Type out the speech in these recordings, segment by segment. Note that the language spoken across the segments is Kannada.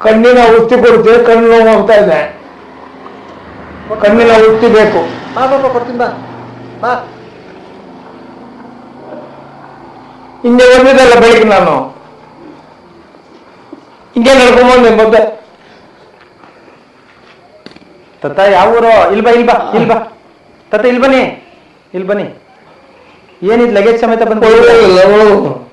ಕಣ್ಣಿನ ವೃತ್ತಿ ಕೊಡುತ್ತೆ ಕಣ್ಣು ನೋವು ಹೋಗ್ತಾ ಇದೆ. ಕಣ್ಣಿನ ವೃತ್ತಿ ಬೇಕು. ಬಾ ಕೊಡ್ತೀನಿ ಬಾ. ಬಾ. ಹಿಂಗೆ ಬಂದಿದ್ದಲ್ಲ ಬೆಳಿಗ್ಗೆ ನಾನು. ಹಿಂಗೆ ನಡ್ಕೊಂಬಂದೆ ಮತ್ತೆ. ತತ್ತ ಯಾವ ಊರು? ಇಲ್ಬಾ ಇಲ್ಬಾ ಇಲ್ ಬಾ ತತ್ತ ಇಲ್ಬನಿ ಬನ್ನಿ. ಇಲ್ ಬನ್ನಿ. ಏನಿದ್ ಲಗೇಜ್ ಸಮೇತ ಬಂದು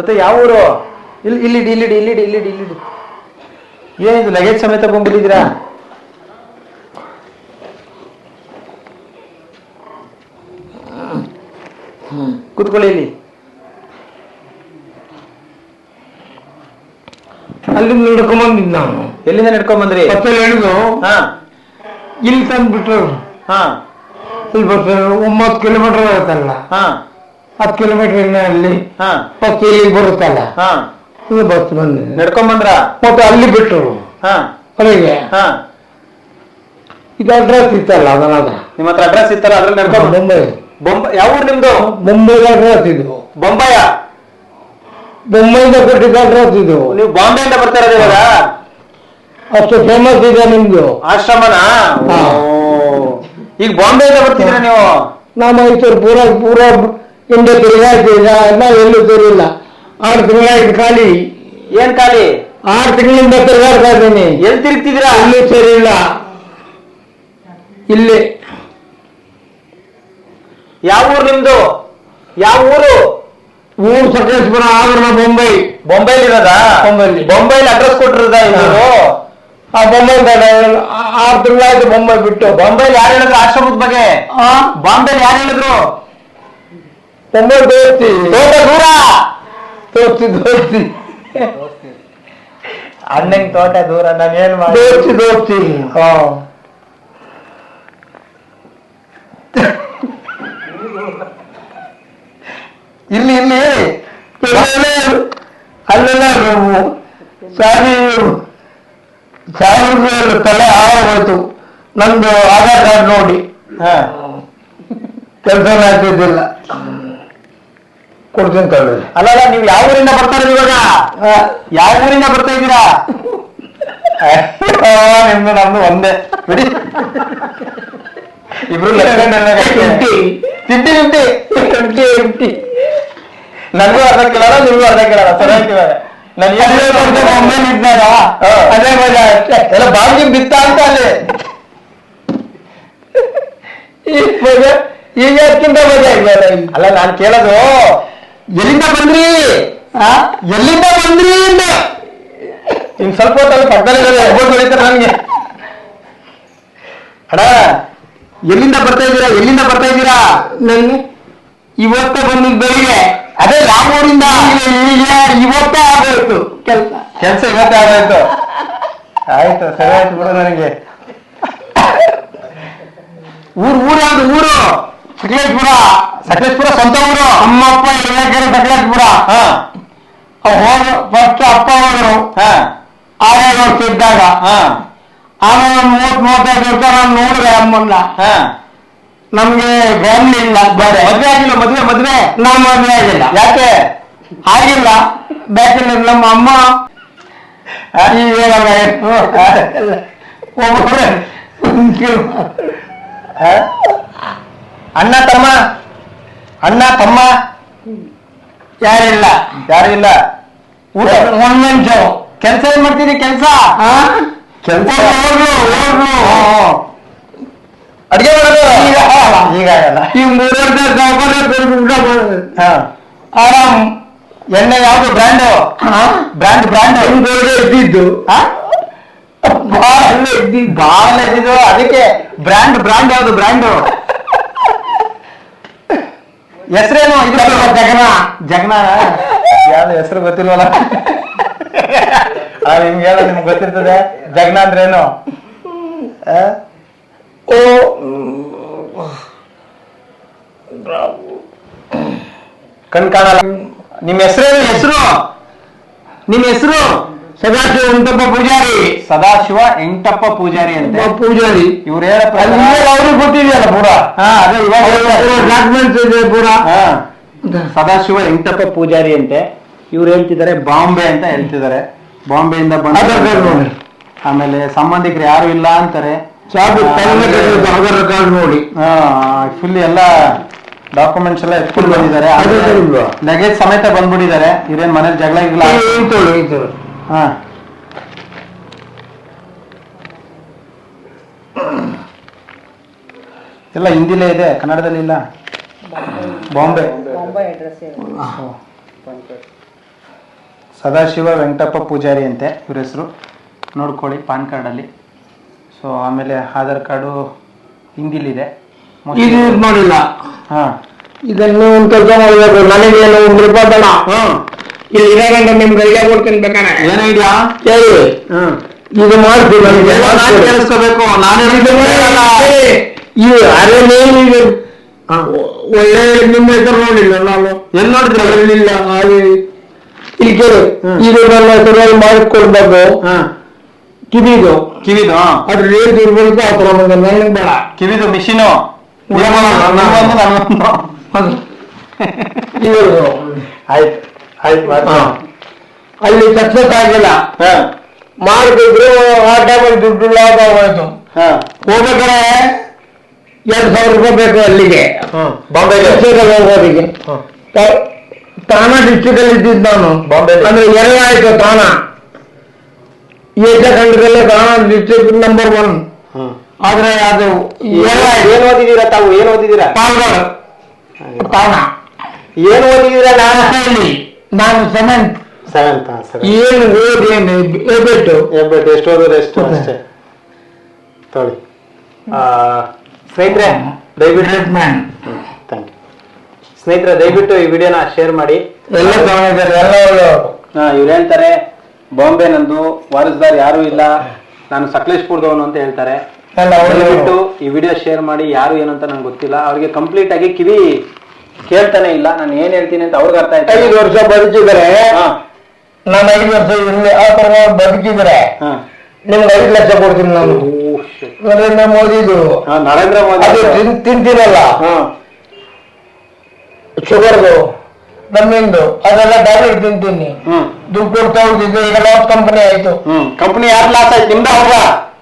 ಒಳ್ಳೆದಿಲ್ಲ, ಯಾವ ಊರು? ಇಲ್ಲಿ ಇಲ್ಲಿಡಿ ಇಲ್ಲಿಡಿ ಇಲ್ಲಿಡಿ ಇಲ್ಲಿಡಿ ಇಲ್ಲಿಡಿ ಏನಿದು ಲಗೇಜ್ ಸಮೇತ ಬಂದ್ಬಿಟ್ಟಿದ್ದೀರಾ? ಕೂತ್ಕೊಳ್ಳಿ ಇಲ್ಲಿ. ಅಲ್ಲಿಂದ ನಡ್ಕೊಂಬಂದಿದ್ದು ನಾನು. ಎಲ್ಲಿಂದ ನಡ್ಕೊಂಡ್ ಬಂದ್ರಿ ಮತ್ತೆ ಹೇಳಿದ್ರು ಹಾ. ಇಲ್ಲಿ ತಂದ್ಬಿಟ್ರು. ಹಾ. ಇಲ್ಲಿ ಬಸ್ ಒಂಬತ್ತು ಕಿಲೋಮೀಟರ್ ಆಗುತ್ತಲ್ಲ. ಹಾ. ಹತ್ತು ಕಿಲೋಮೀಟರ್ ಅಲ್ಲಿ ಹಾ. ಬಸ್ ಇಲ್ಲಿ ಬರುತ್ತಲ್ಲ? ಹಾ. ಇದು ಬಸ್ ಬಂದು. ನಡ್ಕೊಂಡ್ ಬಂದ್ರ? ಮತ್ತೆ ಅಲ್ಲಿ ಬಿಟ್ಟರು ಹಾ. ಹೊರಗೆ ಹಾ. ಇದು ಅಡ್ರೆಸ್ ಇತ್ತಲ್ಲ ಅದನ್ನ ನಿಮ್ಮ ಹತ್ರ ಅಡ್ರೆಸ್ ಇತ್ತಲ್ಲ ಅದ್ರಲ್ಲಿ ನಡ್ಕೊಂಡ್ ಮುಂಬೈ. ಬೊಂಬ ಯಾವ ಊರು ನಿಮ್ದು? ಮುಂಬೈದ ಅಡ್ರೆಸ್ ಇದು. ಬೊಂಬಾಯ ಮುಂಬೈದ ಕೊಟ್ಟಿದ್ದ ಅಡ್ರೆಸ್ ಇದು. ನೀವು ಬಾಂಬೆಯಿಂದ ಬರ್ತಾ ಇರೋದು ಇವಾಗ? ಅಷ್ಟು ಫೇಮಸ್ ಇದೆ ನಿಮ್ದು. ಆಶ್ರಮನ? ಹಾ. ಓ. ಈಗ ಬಾಂಬೆಯಿಂದ ಬರ್ತಿದ್ರ ನೀವು? ನಾ ಮೈಸೂರು ಪೂರ ಪೂರ ಹಿಂದೆ ತಿರುಗಾಡ್ತಿದ್ದ ಎಲ್ಲ ಎಲ್ಲೂ ತಿರುಗಿಲ್ಲ. ಆರು ತಿಂಗಳಾಯ್ತು ಖಾಲಿ. ಏನ್ ಖಾಲಿ? ಆರು ತಿಂಗಳಿಂದ ತಿರುಗಾಡ್ತಾ ಇದ್ದೀನಿ. ಎಲ್ಲಿ ತಿರುಗ್ತಿದ್ದೀರಾ? ಇಲ್ಲಿ ಸೇರಿಲ್ಲ. ಇಲ್ಲಿ. ಯಾವ ಊರು ನಿಮ್ದು? ಯಾವ ಊರು? ಊರು ಸಕಲೇಶ್ಪುರ ಆವರಣ ಮುಂಬೈ ಬೊಂಬೈಲಿ ಇರೋದಾ ಬೊಂಬೈಲಿ. ಬೊಂಬೈಲಿ ಅಡ್ರೆಸ್ ಕೊಟ್ಟಿರೋದ ಇವರು ಆ ಬೊಂಬೈ ಆರು ತಿಂಗಳಾಯ್ತು ಬೊಂಬೈ ಬಿಟ್ಟು. ಬೊಂಬೈಲಿ ಯಾರು ಹೇಳಿದ್ರು ಆಶ್ರಮದ ಬಗ್ಗೆ? ಆ? ಬಾಂಬೆಲಿ ಯಾರು ಹೇಳಿದ್ರು? ಬೊಂಬೈ ದೋಸ್ತಿ ತೋಟ ದೂರ ದೋಸ್ತಿ ದೋಸ್ತಿ ಅಣ್ಣಂಗ್ ತೋಟ ದೂರ ನಾನು ಏನ್ ಮಾಡಿ ದೋಸ್ತಿ ದೋಸ್ತಿ ಹಾ. ಇಲ್ಲಿ ಇಲ್ಲಿ. ಅಲ್ಲೆಲ್ಲ ಸಾರಿ ಸಾವಿರ ತಲೆ ಹಾಳಾಗೋಯ್ತು. ನಂದು ಆಧಾರ್ ಕಾರ್ಡ್ ನೋಡಿ. ಹಾ. ಕೆಲಸ ಆಗ್ತಿದ್ದಿಲ್ಲ. ಕೊಡ್ತೀನಿ ತಗೊಳ್ಳಿ ಅಲ್ಲಲ್ಲ ನೀವು ಯಾವ ಊರಿಂದ ಬರ್ತಾ ಇರೋದು ಇವಾಗ? ಯಾವ ಊರಿಂದ ಬರ್ತಾ ಇದ್ದೀರಾ? ಅಯ್ಯೋ, ನಿಮ್ದು ನಮ್ದು ಒಂದೇ. ಬಿಡಿ. ಇಬ್ರು fifty fifty fifty fifty fifty ನನಗೂ ಅರ್ಧ ಕೇಳಲ್ಲ ನಿಮಗೂ ಅರ್ಧ ಕೇಳಲ್ಲ ಸರಿಯಾಗಿ ನಾನು ಏನ್ ಅದೇ ಮತ್ತೆ ಮೊಬೈಲ್ ಇದ್ದಾಗ ಹಾ. ಅದೇ ಮಜಾ ಅಷ್ಟೇ. ಎಲ್ಲ ಬಾಂಬಿ ಬಿತ್ತ ಅಂತ ಅಲ್ಲಿ. ಈ ಮಜಾ ಈಗ ಅದಕ್ಕಿಂತ ಮಜಾ ಇಲ್ಲ ಅಲ್ಲ ನಾನು ಕೇಳೋದು. ಎಲ್ಲಿಂದ ಬಂದ್ರಿ? ಎಲ್ಲಿಂದ ಬಂದ್ರಿ ಇನ್ ಸ್ವಲ್ಪ ಹೊತ್ತಲ್ಲಿ ಪಕ್ಕದಲ್ಲಿ ಹೆಬ್ಬಟ್ಟು ಹೊಡಿತಾರೆ ನನಗೆ. ಅಡ ಎಲ್ಲಿಂದ ಬರ್ತಾ ಇದ್ದೀರಾ? ಎಲ್ಲಿಂದ ಬರ್ತಾ ಇದ್ದೀರಾ? ನನ್ನ ಇವತ್ತ ಬಂದಿದ್ದು ಬೆಳಿಗ್ಗೆ. ಅದೇ ರಾಮೂರಿಂದ ಇವತ್ತ ಈಗ ಇವತ್ತೇ ಆಗೋಯ್ತು. ಕೆಲಸ. ಕೆಲಸ ಇವತ್ತೇ ಆಗೋಯ್ತು. ಆಯ್ತು ಸರಿ ಆಯ್ತು ಬಿಡು ನನಗೆ. ಊರು ಊರು ಯಾವ್ದು ಊರು? ಸಕಲೇಶ್ಪುರ. ಸಕಲೇಶ್ಪುರ ಸ್ವಂತ ಊರು. ಅಮ್ಮಪ್ಪ ಇಲಾಖೆ ಸಕಲೇಶ್ಪುರ. ಹೋಗ ಫಸ್ಟ್ ಅಪ್ಪ ಅವರು ಹಾ. ಆರೇಳು ವರ್ಷ ಇದ್ದಾಗ. ಹಾ. ಆಮೇಲೆ ಒಂದು ಮೂವತ್ ಮೂವತ್ತೈದು ವರ್ಷ ನಾನು ನೋಡಿದೆ ಅಮ್ಮನ್ನ. ಹಾ. ನಮ್ಗೆ ಫ್ಯಾಮಿಲಿ ಇಲ್ಲ ಬೇರೆ ಮದ್ವೆ ಆಗಿಲ್ಲ ಮದ್ವೆ ಮದ್ವೆ? ನಾ ಮದ್ವೆ ಆಗಿಲ್ಲ. ಯಾಕೆ? ಆಗಿಲ್ಲ. ಬೇಕಿಲ್ಲ ನಮ್ಮ ಅಮ್ಮ ಒಬ್ಬ ಒಬ್ಬರೇ ಹಾ? ಅಣ್ಣ ತಮ್ಮ? ಅಣ್ಣ ತಮ್ಮ? ಯಾರಿಲ್ಲ. ಯಾರಿಲ್ಲ. ಊಟ ನಿಮಿಷ ಕೆಲಸ ಏನ್ ಮಾಡ್ತೀರಿ ಕೆಲಸ? ಕೆಲ್ಸ? ಅಡಿಗೆ ಮಾಡೋದು? ಈ ಮೂರನೇ ಊಟ. ಆರಾಮ್. ಎಣ್ಣೆ ಯಾವ್ದು ಬ್ರ್ಯಾಂಡ್? Brand brand. ಇದ್ದಿದ್ದು. ಬಾಳ ಇದ್ದಿದ್ದು. ಅದಕ್ಕೆ ಬ್ರ್ಯಾಂಡ್ ಬ್ರ್ಯಾಂಡ್ ಯಾವ್ದು ಬ್ರ್ಯಾಂಡ್? ಹೆಸರೇನು? ಇದು ಜಗನ. ಜಗನ? ಯಾವ್ದು ಹೆಸರು ಗೊತ್ತಿಲ್ವಲ್ಲ? ಆ, ನಿಮ್ಗೆ ಹೇಳ ನಿಮ್ಗೆ ಗೊತ್ತಿರ್ತದೆ. ಜಗನ ಅಂದ್ರೇನು? ಆ? ಓ ಕಣ್ ಕಾಣಲ್ಲ. ನಿಮ್ ಹೆಸರೇನು? ಹೆಸರು? ನಿಮ್ ಹೆಸರು? ಸದಾಶಿವ ಎಂಟಪ್ಪ ಪೂಜಾರಿ. ಸದಾಶಿವ ಎಂಟಪ್ಪ ಪೂಜಾರಿ ಅಂತ. ಪೂಜಾರಿ. ಇವ್ರು ಅವ್ರಿಗೆ ಗೊತ್ತಿದೆಯಲ್ಲ ಪೂರ? ಅದೇ. ಡಾಕ್ಯುಮೆಂಟ್ಸ್ ಇದೆ ಪೂರ. ಸದಾಶಿವ ಎಂಟಪ್ಪ ಪೂಜಾರಿ ಅಂತೆ. ಇವ್ರು ಹೇಳ್ತಿದ್ದಾರೆ ಬಾಂಬೆ ಅಂತ ಹೇಳ್ತಿದ್ದಾರೆ. ಬಾಂಬೆಯಿಂದ ಇಂದ ಬಂದ. ಆಮೇಲೆ ಸಂಬಂಧಿಕರು ಯಾರು ಇಲ್ಲ ಅಂತಾರೆ. ನೋಡಿ. ಫುಲ್ ಎಲ್ಲ ಡಾಕ್ಯುಮೆಂಟ್ಸ್ ಎಲ್ಲ ಎತ್ಕೊಂಡು ಬಂದಿದ್ದಾರೆ. ಲಗೇಜ್ ಸಮೇತ ಬಂದ್ಬಿಟ್ಟಿದ್ದಾರೆ. ಇವ್ರೇನ್ ಮನೇಲಿ ಜಗಳ ತೊಳು ಹಾ. ಎಲ್ಲ ಹಿಂದಿಲೇ ಇದೆ ಕನ್ನಡದಲ್ಲಿ ಇಲ್ಲ. ಬಾಂಬೆ. ಸದಾಶಿವ ವೆಂಕಟಪ್ಪ ಪೂಜಾರಿ ಅಂತೆ ಇವ್ರ ಹೆಸರು. ನೋಡ್ಕೊಳ್ಳಿ ಪಾನ್ ಕಾರ್ಡಲ್ಲಿ. ಸೊ ಆಮೇಲೆ ಆಧಾರ್ ಕಾರ್ಡು ಹಿಂದಿಲಿದೆ. ಇದು ಯೂಸ್ ಮಾಡಿಲ್ಲ. ಹಾ. ಇದನ್ನು ಒಂದು ಕೆಲಸ ಮಾಡಬೇಕು ನನಗೆ ಒಂದು ರೂಪಾಯಿ ಬೇಡ ಇಲ್ಲಿ ಇರೋಗಂಟ ನಿಮ್ ಕೈಗೆ ಕೊಡ್ತೀನಿ ಬೇಕಾರೆ ಏನ ಕೇಳಿ ಇದು ನನಗೆ ಮಾಡ್ತೀನಿ. ಕೇಳಿಸ್ಕೋಬೇಕು. ನಾನೇ ಇದು ಮಾಡಿ. ಇದು. ಒಳ್ಳೆ ನಿಮ್ಮ ಹೆಸರು ನೋಡಿಲ್ಲ ನಾನು. ಎಲ್ಲಿ ನೋಡಿದ್ರಿ? ನೋಡಿಲ್ಲ ಅದು ಇಲ್ಲಿ ಕೇಳು. ಇದು ನನ್ನ ಹೆಸರಲ್ಲಿ ಮಾಡಿಕೊಡ್ಬೇಕು ಹಾ. ಕಿವಿದು. ಕಿವಿದು? ಹಾ. ಅದ್ರ ರೇಟ್ ಇರ್ಬೇಕು ಆ ಥರ ಬಂದ ನನಗೆ ಬೇಡ. ಕಿವಿದು ಮಿಷಿನು. ಇದು. ಆಯ್ತು. ಅಲ್ಲಿ ಹಾ. ಮಾಡ್ತಿದ್ರು ಆ ಟೈಮಲ್ಲಿ ದುಡ್ಡು ಲಾಭ ಆಗೋಯ್ತು. ಹಾ. ಹೋಗ್ಬೇಕಾದ್ರೆ ಎರಡು ಸಾವಿರ ರೂಪಾಯಿ ಬೇಕು ಅಲ್ಲಿಗೆ. ಹೋಗೋದಿಗೆ ತಾನ ಡಿಸ್ಟಿಕ್ ತಾಣ ಅಲ್ಲಿ ಇದ್ದಿದ್ದು ನಾನು? ಅಂದ್ರೆ ಎರಡ ಆಯ್ತು ತಾನ ಏಷ್ಯಾ ಖಂಡದಲ್ಲೇ ತಾನ ಡಿಸ್ಟ್ರಿಕ್ಟ್ ನಂಬರ್ ಒನ್ ಆದ್ರೆ ಅದು ಏನ್ ಓದಿದೀರಾ ತಾವು? ಏನ್ ಓದಿದೀರಾ? ತಾನ ಏನ್ ಓದಿದೀರಾ ನಾನು ನಾನು ಸೆವೆಂತ್ ಸೆವೆಂತ್ ಏನು ಓದಿ ಏನು ಹೇಳ್ಬಿಟ್ಟು ಎಬ್ಬೆಟ್ ಎಷ್ಟು ಓದೋದು ಎಷ್ಟು. ಅಷ್ಟೇ. ತೊಳಿ ಸ್ನೇಹಿತರೆ ದಯವಿಟ್ಟು ಮ್ಯಾನ್ ಥ್ಯಾಂಕ್ ಯು ಸ್ನೇಹಿತರೆ ದಯವಿಟ್ಟು ಈ ವಿಡಿಯೋನ ಶೇರ್ ಮಾಡಿ. ಎಲ್ಲ ಸಮಯದಲ್ಲಿ ಎಲ್ಲ ಒಳ್ಳೆಯವರು ಇವ್ರು ಹೇಳ್ತಾರೆ ಬಾಂಬೆ ನಂದು ವಾರಸ್ದಾರ್ ಯಾರು ಇಲ್ಲ. ನಾನು ಸಕಲೇಶ್ಪುರದವನು ಅಂತ ಹೇಳ್ತಾರೆ. ದಯವಿಟ್ಟು ಈ ವಿಡಿಯೋ ಶೇರ್ ಮಾಡಿ ಯಾರು ಏನು ಅಂತ ನಂಗೆ ಗೊತ್ತಿಲ್ಲ. ಅವ್ರಿಗೆ ಕಂಪ್ಲೀಟ್ ಆಗಿ ಕಿವಿ ಕೇಳ್ತಾನೆ ಇಲ್ಲ ನಾನು ಏನ್ ಹೇಳ್ತೀನಿ ಅಂತ ಅವ್ರಿಗೆ ಅರ್ಥ ಆಯ್ತು. ಐದು ವರ್ಷ ಬದುಕಿದ್ರೆ ನಾನು ಐದು ವರ್ಷ ಇಲ್ಲಿ ಆ ತರ ಬದುಕಿದ್ರೆ ನಿಮ್ಗೆ ಐದು ಲಕ್ಷ ಕೊಡ್ತೀನಿ ನಾನು. ನರೇಂದ್ರ ಮೋದಿದು. ಹಾ, ನರೇಂದ್ರ ಮೋದಿ ಅದು ತಿಂತೀನಲ್ಲ? ಶುಗರ್ದು ನಮ್ಮಿಂದು ಅದೆಲ್ಲ ಡೈರೆಕ್ಟ್ ತಿಂತೀನಿ. ದುಡ್ಡು ಕೊಡ್ತಾ ಹೋಗಿದ್ದು ಈಗ ಲಾಸ್ ಕಂಪನಿ ಆಯ್ತು. ಕಂಪನಿ ಯಾರು ಲಾಸ್ ಆಯ್ತು? ನಿಮ್ದ ಅವ್ರ?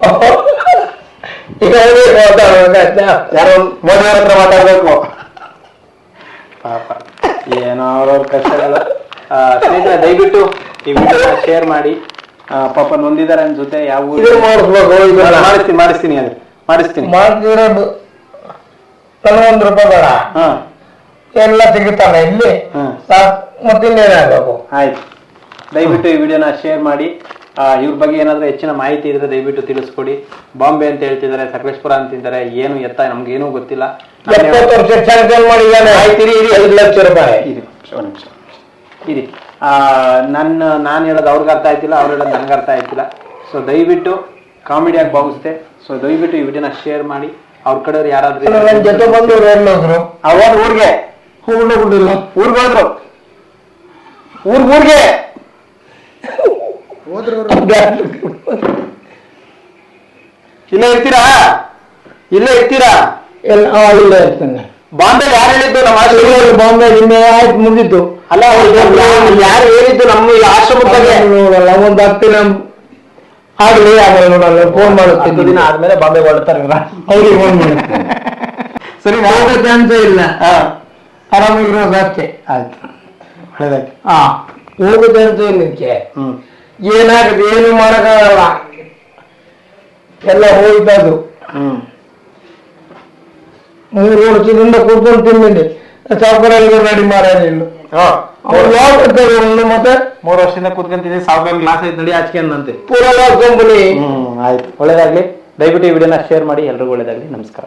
ಈಗ ಯಾರು ಮೋದಿ ಹತ್ರ ಮಾತಾಡ್ಬೇಕು. ಪಾಪ. ಏನೋ ಅವ್ರವ್ರ ಕಷ್ಟಗಳು ಸ್ನೇಹಿತರೆ ದಯವಿಟ್ಟು ಈ ವಿಡಿಯೋ ಶೇರ್ ಮಾಡಿ. ಆ, ಪಾಪ ನೊಂದಿದ್ದಾರೆ ಅನ್ಸುತ್ತೆ ಯಾವ ಊರು? ಇದು ಮಾಡಿಸ್ಬೇಕು ಇದೆಲ್ಲ ಮಾಡಿಸ್ತೀನಿ ಮಾಡಿಸ್ತೀನಿ ಅದು ಮಾಡಿಸ್ತೀನಿ. ಮಾಡ್ತಿದ್ರೆ ನನಗೊಂದು ರೂಪಾಯಿ ಬೇಡ. ಹಾ. ಎಲ್ಲ ಸಿಗುತ್ತಲ್ಲ ಇಲ್ಲಿ? ಹ್ಮ್. ಸಾಕ್ ಮತ್ತಿನ್ನೇನಾಗಬೇಕು ಆಯ್ತು. ದಯವಿಟ್ಟು ಈ ವಿಡಿಯೋನ ಶೇರ್ ಮಾಡಿ. ಇವ್ರ ಬಗ್ಗೆ ಏನಾದ್ರೂ ಹೆಚ್ಚಿನ ಮಾಹಿತಿ ಇದ್ರೆ ದಯವಿಟ್ಟು ತಿಳಿಸ್ಕೊಡಿ. ಬಾಂಬೆ ಅಂತ ಹೇಳ್ತಿದ್ದಾರೆ ಸಕಲೇಶ್ಪುರ ಅಂತಿದ್ದಾರೆ ಏನು ಎತ್ತ ನಮ್ಗೆ ಏನೂ ಗೊತ್ತಿಲ್ಲ ಇರಿ, ನನ್ನ ನಾನು ಹೇಳೋದು ಅವ್ರಿಗೆ ಅರ್ಥ ಆಯ್ತಿಲ್ಲ ಅವ್ರು ಹೇಳೋದು ನನಗೆ ಅರ್ಥ ಆಯ್ತಿಲ್ಲ. ಸೊ ದಯವಿಟ್ಟು ಕಾಮಿಡಿಯಾಗಿ ಭಾವಿಸ್ತೆ ಸೊ ದಯವಿಟ್ಟು ಈ ವಿಡಿಯೋನ ಶೇರ್ ಮಾಡಿ. ಅವ್ರ ಕಡೆಯವ್ರು ಯಾರಾದ್ರೂ ಜೊತೆ ಬಂದು ಅವ್ರ ಊರಿಗೆ. ಹೋದ್ರು. ಊರ್ಗ್ ಊರ್ಗೆ ಇಲ್ಲೇ ಇರ್ತೀರಾ? ಇಲ್ಲೇ ಇರ್ತೀರಾ? ಎಲ್ಲ ಆ, ಇಲ್ಲೇ ಇರ್ತೇನೆ. ಬಾಂಬೆ ಯಾರು ಹೇಳಿದ್ದು? ನಮ್ಮ ಆಶ್ರಮ ಇಲ್ಲಿ ಬಾಂಬೆ ನಿನ್ನೆ ಆಯ್ತು ಮುಂದಿತ್ತು ಅಲ್ಲ ಯಾರು ಹೇಳಿದ್ದು ನಮ್ಮ ಈ ಆಶ್ರಮದ ಬಗ್ಗೆ? ನೋಡಲ್ಲ ಒಂದು ಹತ್ತು ದಿನ ಆಗ್ಲಿ ಆಮೇಲೆ ನೋಡಲ್ಲ ಫೋನ್ ಹತ್ತು ಮಾಡುತ್ತೀನಿ ದಿನ ಆದ್ಮೇಲೆ ಬಾಂಬೆ ಹೊರಡ್ತಾರೆ ಇವ್ರ. ಅವ್ರಿಗೆ ಫೋನ್ ಮಾಡಿ ಸರಿ ಹೋಗೋ ಚಾನ್ಸ್ ಇಲ್ಲ. ಹಾ. ಆರಾಮಿರೋದು ಅಷ್ಟೇ. ಆಯ್ತು. ಒಳ್ಳೇದಾಯ್ತು. ಹಾ. ಹೋಗುತ್ತೆ ಅಂತ ಇಲ್ಲ ಹ್ಮ್. ಏನಾಗುತ್ತೆ ಏನು ಮಾಡಕ್ಕಾಗಲ್ಲ. ಎಲ್ಲ ಹೋಯ್ತದು. ಅದು ಮೂರು ವರ್ಷದಿಂದ ಕೂತ್ಕೊಂಡು ತಿಂದಿನಿ. ಸಾವುಕಾರಲ್ಲಿ ರೆಡಿ ಯಾವ ಒಂದು ಮತ್ತೆ? ಮೂರು ವರ್ಷದಿಂದ ಕೂತ್ಕೊಂತೀನಿ ಸಾವಿರ ಗ್ಲಾಸ್ ಐತೆ ನಡಿ ಆಚೆ ಅಂತೆ ಪೂರ ಲಾಸ್ ಕಂಪನಿ ಹ್ಮ್ ಆಯ್ತು. ಒಳ್ಳೇದಾಗ್ಲಿ. ದಯವಿಟ್ಟು ಈ ವಿಡಿಯೋನ ಶೇರ್ ಮಾಡಿ. ಎಲ್ರಿಗೂ ಒಳ್ಳೇದಾಗ್ಲಿ. ನಮಸ್ಕಾರ.